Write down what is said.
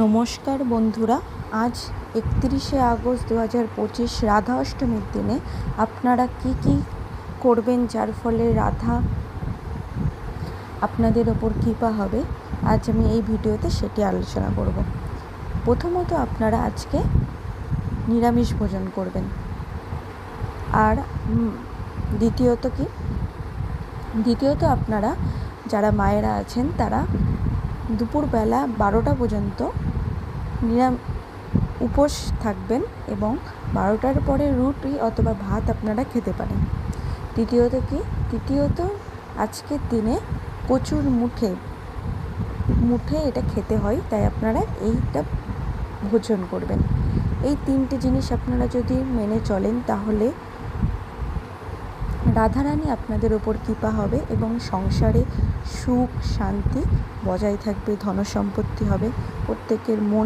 নমস্কার বন্ধুরা, আজ একত্রিশে আগস্ট দু হাজার পঁচিশ রাধা অষ্টমীর দিনে আপনারা কি কি করবেন যার ফলে রাধা আপনাদের ওপর কৃপা হবে, আজ আমি এই ভিডিওতে সেটি আলোচনা করব। প্রথমত আপনারা আজকে নিরামিষ ভোজন করবেন। আর দ্বিতীয়ত কি? দ্বিতীয়ত আপনারা যারা মায়েরা আছেন তারা দুপুরবেলা বারোটা পর্যন্ত নিরাম উপোস থাকবেন এবং বারোটার পরে রুটি অথবা ভাত আপনারা খেতে পারেন। তৃতীয়ত কি? তৃতীয়ত, আজকের দিনে প্রচুর মুঠে মুঠে এটা খেতে হয়, তাই আপনারা এইটা ভোজন করবেন। এই তিনটে জিনিস আপনারা যদি মেনে চলেন, তাহলে রাধারানী আপনাদের ওপর কৃপা হবে এবং সংসারে সুখ, শান্তি বজায় থাকবে, ধনসম্পত্তি হবে। প্রত্যেকের মন